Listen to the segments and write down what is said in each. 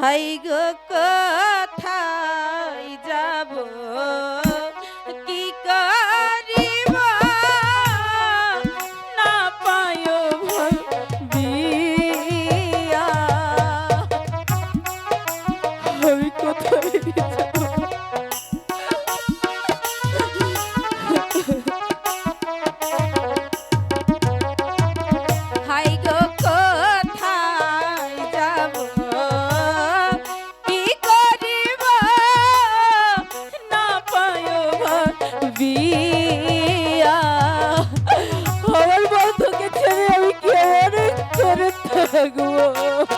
High গো কোথায় যাব? থাকব।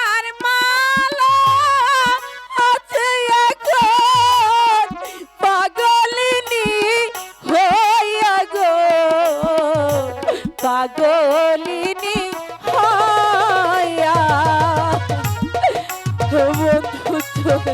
পাগলিনী হইয়া বন্ধু চলে